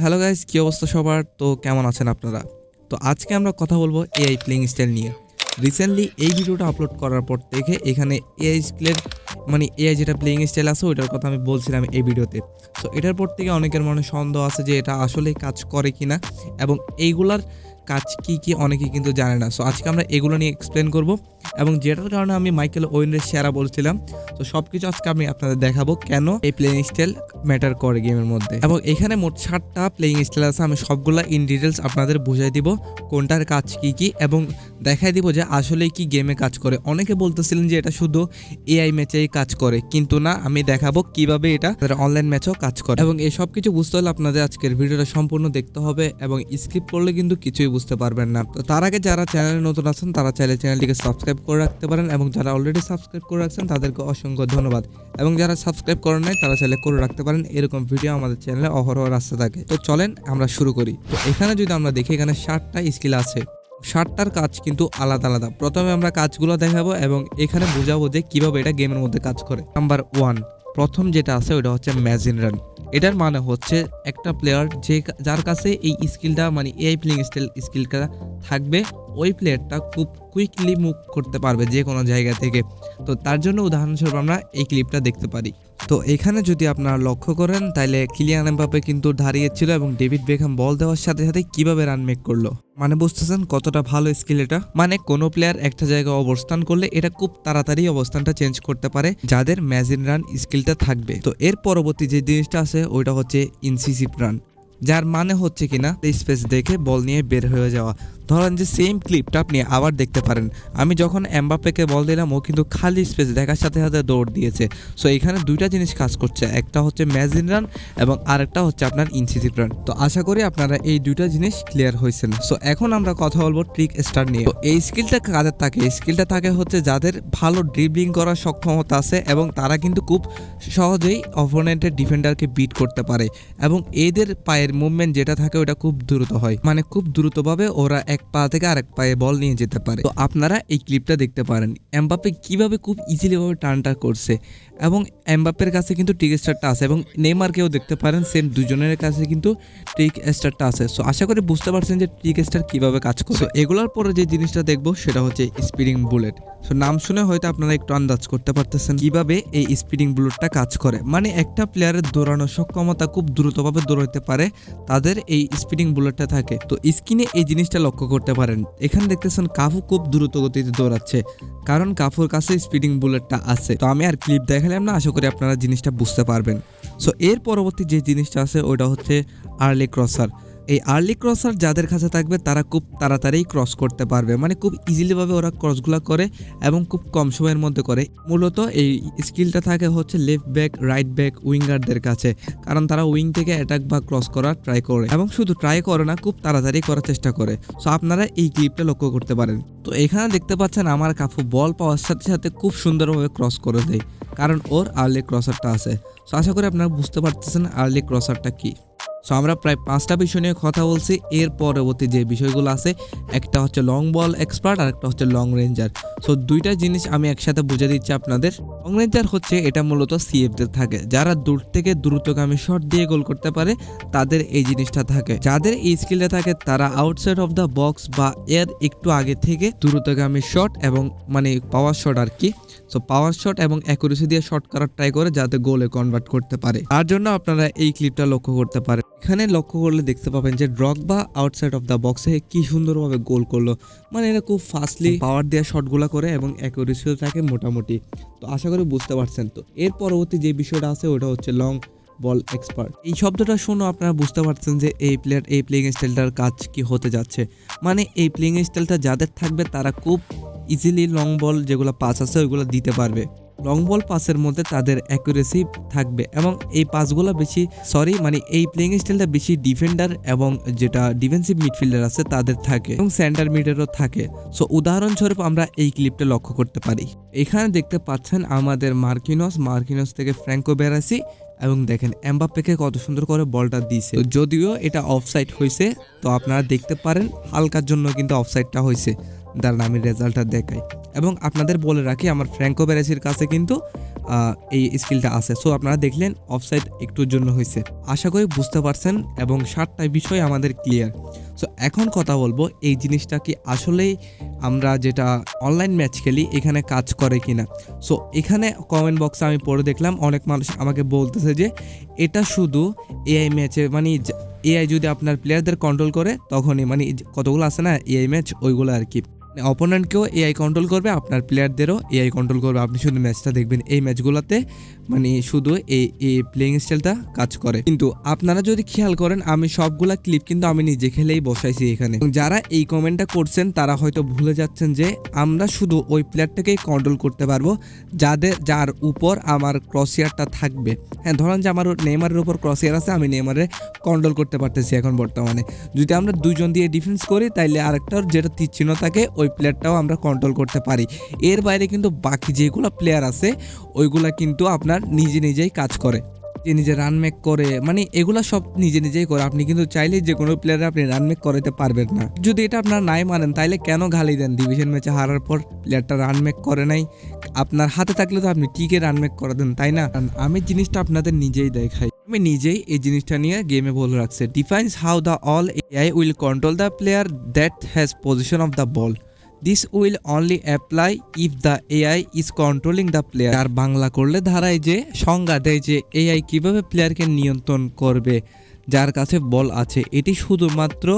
Hello guys কী অবস্থা সবার? তো কেমন আছেন আপনারা? তো আজকে আমরা কথা বলব এআই প্লেইং স্টাইল নিয়ে। রিসেন্টলি এই ভিডিওটা আপলোড করার পর থেকে এখানে এআই স্কিলের মানে এআই যেটা প্লেইং স্টাইল আছে, ওইটার কথা আমি বলছিলাম এই ভিডিওতে। তো এটার পর থেকে অনেকের মনে সন্দেহ আছে যে এটা আসলে কাজ করে কি না এবং এইগুলার কাজ কী কী অনেকেই কিন্তু জানে না। সো আজকে আমরা এগুলো নিয়ে এক্সপ্লেন করব এবং যেটার কারণে আমি মাইকেল ওয়েনের সেরা বলছিলাম। তো সব কিছু আজকে আমি আপনাদের দেখাবো কেন এই প্লেইং স্টাইল ম্যাটার করে গেমের মধ্যে। এবং এখানে মোট ষাটটা প্লেইং স্টাইল আছে, আমি সবগুলা ইন ডিটেলস আপনাদের বুঝাই দিব কোনটার কাজ কি কি এবং দেখাই দিব যে আসলে কি গেমে কাজ করে। অনেকে বলতেছিলেন যে এটা শুধু এআই ম্যাচেই কাজ করে, কিন্তু না, আমি দেখাবো কীভাবে এটা অনলাইন ম্যাচও কাজ করে। এবং এই সব কিছু বুঝতে হলে আপনাদের আজকের ভিডিওটা সম্পূর্ণ দেখতে হবে এবং স্কিপ করলে কিন্তু কিছুই বুঝতে পারবেন না। তো তার আগে যারা চ্যানেলে নতুন আছেন, তারা চাইলে চ্যানেলটিকে সাবস্ক্রাইব করে রাখতে পারেন এবং যারা অলরেডি সাবস্ক্রাইব করে রাখছেন, তাদেরকে অসংখ্য ধন্যবাদ। এবং যারা সাবস্ক্রাইব করেন নাই, তারা চাইলে করে রাখতে পারেন। এরকম ভিডিও আমাদের চ্যানেলে অহরহ রাস্তা থাকে। তো চলেন আমরা শুরু করি। তো এখানে যদি আমরা দেখি, এখানে ষাটটা স্কিল আছে। ষাটটার কাজ কিন্তু আলাদা আলাদা। প্রথমে আমরা কাজগুলো দেখাবো এবং এখানে বোঝাবো যে কীভাবে এটা গেমের মধ্যে কাজ করে। নাম্বার ওয়ান প্রথম যেটা আছে, ওটা হচ্ছে ম্যাজিন রান এটার মানে হচ্ছে একটা প্লেয়ার যে যার কাছে এই স্কিলটা মানে এআই প্লেইং স্টাইল স্কিলটা থাকবে। ওই প্লেয়ারটা খুব কুইকলি মুভ করতে পারবে যে কোনো জায়গা থেকে। তো তার জন্য উদাহরণস্বরূপ আমরা এই ক্লিপটা দেখতে পারি। তো এখানে যদি আপনারা লক্ষ্য করেন তাহলে কিলিয়ান এমবাপে কিন্তু দাঁড়িয়েছিল এবং ডেভিড বেখাম বল দেওয়ার সাথে সাথে কীভাবে রান মেক করল? মানে বুঝতেছেন কতটা ভালো স্কিল এটা? মানে কোনো প্লেয়ার একটা জায়গায় অবস্থান করলে এটা খুব তাড়াতাড়ি অবস্থানটা চেঞ্জ করতে পারে যাদের ম্যাজিন রান স্কিলটা থাকবে। তো এর পরবর্তী যে জিনিসটা আছে, ওইটা হচ্ছে ইনসিসিভ রান যার মানে হচ্ছে কিনা স্পেস দেখে বল নিয়ে বের হয়ে যাওয়া। ধরেন যে সেম ক্লিপটা আপনি আবার দেখতে পারেন। আমি যখন অ্যাম্বাপেকে বল দিলাম, ও কিন্তু খালি স্পেস দেখার সাথে সাথে দৌড় দিয়েছে। সো এখানে দুইটা জিনিস কাজ করছে। একটা হচ্ছে ম্যাজিন রান এবং আরেকটা হচ্ছে আপনার ইনসিসিভ রান তো আশা করি আপনারা এই দুইটা জিনিস ক্লিয়ার হয়েছেন। সো এখন আমরা কথা বলব ট্রিক স্টার নিয়ে। তো এই স্কিলটা কাদের থাকে? এই স্কিলটা থাকে হচ্ছে যাদের ভালো ড্রিবলিং করার সক্ষমতা আছে এবং তারা কিন্তু খুব সহজেই অপোনেন্টের ডিফেন্ডারকে বিট করতে পারে। এবং এদের পায়ের মুভমেন্ট যেটা থাকে ওটা খুব দ্রুত হয়। মানে খুব দ্রুতভাবে ওরা এক পা থেকে আরেক পায়ে বল নিয়ে যেতে পারে। তো আপনারা এই ক্লিপটা দেখতে পারেন। এমবাপ্পে কীভাবে খুব ইজিলি ভাবে টার্নটা করছে এবং এমবাপ্পের কাছে কিন্তু টিক স্টারটা আছে এবং নেইমারকেও দেখতে পারেন সেম দুজনের কাছে কিন্তু ট্রিক স্টারটা আছে। সো আশা করি বুঝতে পারছেন যে ট্রিক স্টার কীভাবে কাজ করে। এগুলোর পরে যে জিনিসটা দেখব সেটা হচ্ছে স্পিডিং বুলেট সো নাম শুনে হয়তো আপনারা একটু আন্দাজ করতে পারতেছেন কীভাবে এই স্পিডিং বুলেটটা কাজ করে। মানে একটা প্লেয়ারের দৌড়ানোর সক্ষমতা খুব দ্রুতভাবে দৌড়াতে পারে। তাদের এই স্পিডিং বুলেটটা থাকে। তো স্কিনে এই জিনিসটা লক্ষ্য করতে পারেন। এখানে দেখতেছেন কাফু খুব দ্রুত গতিতে দৌড়াচ্ছে, কারণ কাফুর কাছে স্পিডিং বুলেটটা আছে। তো আমি আর ক্লিপ দেখালাম না, আশা করি আপনারা জিনিসটা বুঝতে পারবেন। সো এর পরবর্তী যে জিনিসটা আছে ওটা হচ্ছে আর্লি ক্রসার এই আর্লি ক্রসার যাদের কাছে থাকবে, তারা খুব তাড়াতাড়ি ক্রস করতে পারবে। মানে খুব ইজিলিভাবে ওরা ক্রসগুলো করে এবং খুব কম সময়ের মধ্যে করে। মূলত এই স্কিলটা থাকে হচ্ছে লেফট ব্যাক রাইট ব্যাক উইঙ্গারদের কাছে। কারণ তারা উইং থেকে অ্যাটাক বা ক্রস করার ট্রাই করে এবং শুধু ট্রাই করে না, খুব তাড়াতাড়ি করার চেষ্টা করে। সো আপনারা এই ক্লিপটা লক্ষ্য করতে পারেন। তো এখানে দেখতে পাচ্ছেন আমার কাফু বল পাওয়ার সাথে সাথে খুব সুন্দরভাবে ক্রস করে দেয়। কারণ ওর আর্লি ক্রসারটা আছে। সো আশা করি আপনারা বুঝতে পারতেছেন আর্লি ক্রসারটা কি। সো আমরা প্রায় পাঁচটা বিষয় নিয়ে কথা বলছি। এর পরবর্তী যে বিষয়গুলো আছে, একটা হচ্ছে লং বল এক্সপার্ট আর একটা হচ্ছে লং রেঞ্জার সো দুইটা জিনিস আমি একসাথে বুঝে দিচ্ছি আপনাদের। লং রেঞ্জার হচ্ছে এটা মূলত সিএফদের থাকে। যারা দূর থেকে দ্রুতগামী শট দিয়ে গোল করতে পারে, তাদের এই জিনিসটা থাকে। যাদের এই স্কিলটা থাকে, তারা আউটসাইড অফ দ্য বক্স বা এর একটু আগে থেকে দ্রুতগামী শট এবং মানে পাওয়ার শট আর কি। সো পাওয়ার শট এবং অ্যাকুরেসি দিয়ে শট করার ট্রাই করে, যাতে গোলে কনভার্ট করতে পারে। তার জন্য আপনারা এই ক্লিপটা লক্ষ্য করতে পারেন। এখানে লক্ষ্য করলে দেখতে পাবেন যে ড্রগ বা আউটসাইড অফ দ্য বক্সে কি সুন্দরভাবে গোল করল। মানে এরা খুব ফাস্টলি পাওয়ার দেওয়া শটগুলো করে এবং অ্যাকুরেসিও থাকে মোটামুটি। তো আশা করি বুঝতে পারছেন তো। এর পরবর্তী যে বিষয়টা আছে, ওটা হচ্ছে লং বল এক্সপার্ট এই শব্দটা শুনো আপনারা বুঝতে পারছেন যে এই প্লেয়ার এই প্লেইং স্টাইলটার কাজ কি হতে যাচ্ছে। মানে এই প্লেয়িং স্টাইলটা যাদের থাকবে, তারা খুব ইজিলি লং বল যেগুলো পাস আছে, ওইগুলো দিতে পারবে। লং বল পাসের মধ্যে তাদের অ্যাকুরেসি থাকবে এবং এই পাসগুলো বেশি সরি মানে এই প্লেইং স্টাইলটা বেশি ডিফেন্ডার এবং যেটা ডিফেন্সিভ মিডফিল্ডার আছে তাদের থাকে এবং সেন্টার মিডেরও থাকে। সো উদাহরণস্বরূপ আমরা এই ক্লিপটা লক্ষ্য করতে পারি। এখানে দেখতে পাচ্ছেন আমাদের মার্কিনস মার্কিনস থেকে ফ্র্যাঙ্কো বেরাসি এবং দেখেন এমবাপ্পেকে কত সুন্দর করে বলটা দিয়েছে। যদিও এটা অফসাইড হয়েছে, তো আপনারা দেখতে পারেন হালকার জন্য কিন্তু অফসাইডটা হয়েছে। দাঁড়ান, আমি রেজাল্টটা দেখাই। এবং আপনাদের বলে রাখি, আমার ফ্র্যাঙ্কো ব্যারেসির কাছে কিন্তু এই স্কিলটা আছে। সো আপনারা দেখলেন অফসাইড একটুর জন্য হয়েছে। আশা করি বুঝতে পারছেন এবং সাতটা বিষয় আমাদের ক্লিয়ার সো এখন কথা বলব, এই জিনিসটা কি আসলেই আমরা যেটা অনলাইন ম্যাচ খেলি, এখানে কাজ করে কিনা? সো এখানে কমেন্ট বক্সে আমি পড়ে দেখলাম, অনেক মানুষ আমাকে বলতেছে যে, এটা শুধু এআই ম্যাচে মানে এআই যদি আপনার প্লেয়ারদের কন্ট্রোল করে, তখনই মানে কতগুলো আছে না এআই ম্যাচ ওইগুলো আর কি। অপোনেন্টকেও এআই কন্ট্রোল করবে, আপনার প্লেয়ারদেরও এআই কন্ট্রোল করবে। আপনি শুধু ম্যাচটা দেখবেন এই ম্যাচগুলোতে মানে শুধু এই এই প্লেইং স্টাইলটা কাজ করে। কিন্তু আপনারা যদি খেয়াল করেন, আমি সবগুলা ক্লিপ কিন্তু আমি নিজে খেলেই বসাইছি এখানে। যারা এই কমেন্টটা করছেন, তারা হয়তো ভুলে যাচ্ছেন যে, আমরা শুধু ওই প্লেয়ারটাকেই কন্ট্রোল করতে পারব, যাদের, যার উপর আমার ক্রসিয়ারটা থাকবে। হ্যাঁ ধরেন যে আমার নেইমারের উপর ক্রসিয়ার আছে, আমি নেইমারে কন্ট্রোল করতে পারতেছি এখন বর্তমানে। যদি আমরা দুইজন দিয়ে ডিফেন্স করি, তাইলে আরেকটার যেটা চিহ্ন থাকে ওই প্লেয়ারটাও আমরা কন্ট্রোল করতে পারি। এর বাইরে কিন্তু বাকি যেগুলো প্লেয়ার আছে, ওইগুলা কিন্তু আপনার নিজে নিজেই কাজ করে। যে নিজে রান মেক করে মানে এগুলো সব নিজে নিজেই করে। আপনি কিন্তু চাইলে যে কোনো প্লেয়ারে আপনি রান মেক করাতে পারবেন না। যদি এটা আপনার নাই মানেন, তাইলে কেন গালি দেন? ডিভিশন ম্যাচে হারার পর প্লেয়ারটা রান মেক করে নাই। আপনার হাতে থাকলে তো আপনি টিকে রান মেক করে দেন, তাই না? আমি জিনিসটা আপনাদের নিজেই দেখাই। আমি নিজেই এই জিনিসটা নিয়ে গেমে বলে রাখছে। Defines how the all AI will control the player that has position of the ball this will only apply if the AI is controlling the player আর বাংলা করলে ধারায় যে সংজ্ঞা দেয় যে এআই কীভাবে প্লেয়ারকে নিয়ন্ত্রণ করবে, যার কাছে বল আছে, এটি শুধুমাত্র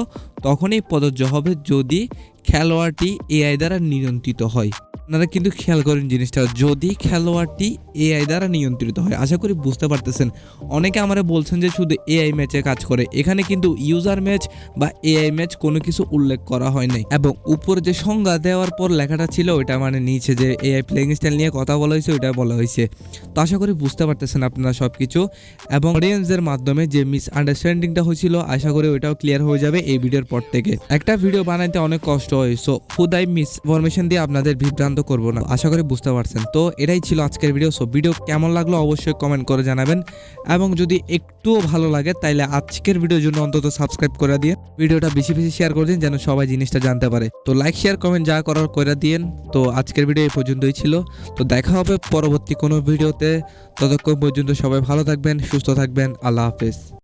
তখনই প্রযোজ্য হবে যদি খেলোয়াড়টি এআই দ্বারা নিয়ন্ত্রিত হয়। আপনারা কিন্তু খেয়াল করেন জিনিসটা, যদি খেলোয়াড়টি এআই দ্বারা নিয়ন্ত্রিত হয়। আশা করি বুঝতে পারতেছেন। অনেকে আমারে বলছেন যে শুধু এআই ম্যাচে কাজ করে। এখানে কিন্তু ইউজার ম্যাচ বা এআই ম্যাচ কোনো কিছু উল্লেখ করা হয় নাই। এবং উপরে যে সংজ্ঞা দেওয়ার পর লেখাটা ছিল, ওইটা মানে নিচে যে এআই প্লেইং স্টাইল নিয়ে কথা বলা হয়েছে, ওইটা বলা হয়েছে। তো আশা করি বুঝতে পারতেছেন আপনারা সব কিছু এবং অডিয়েন্সের মাধ্যমে যে মিস আন্ডারস্ট্যান্ডিংটা হয়েছিল, আশা করি ওইটাও ক্লিয়ার হয়ে যাবে। এই ভিডিওর পর থেকে। একটা ভিডিও বানাইতে অনেক কষ্ট হয় সো হুদাই মিস ইনফরমেশন দিয়ে আপনাদের বিভ্রান্ত করব না, আশা করি বুঝতে পারছেন। তো এটাই ছিল আজকের ভিডিও সো ভিডিও কেমন লাগল অবশ্যই কমেন্ট করে জানাবেন, এবং যদি একটুও ভালো লাগে, তাইলে আজকের ভিডিওর জন্য অন্তত সাবস্ক্রাইব করে দিয়ে ভিডিওটা বেশি বেশি শেয়ার করে দিন, যেন সবাই জিনিসটা জানতে পারে। তো লাইক শেয়ার কমেন্ট যা করার করে দিন তো আজকের ভিডিও এই পর্যন্তই ছিল। তো দেখা হবে পরবর্তী কোনো ভিডিওতে ততক্ষণ পর্যন্ত সবাই ভালো থাকবেন, সুস্থ থাকবেন, আল্লাহ হাফেজ।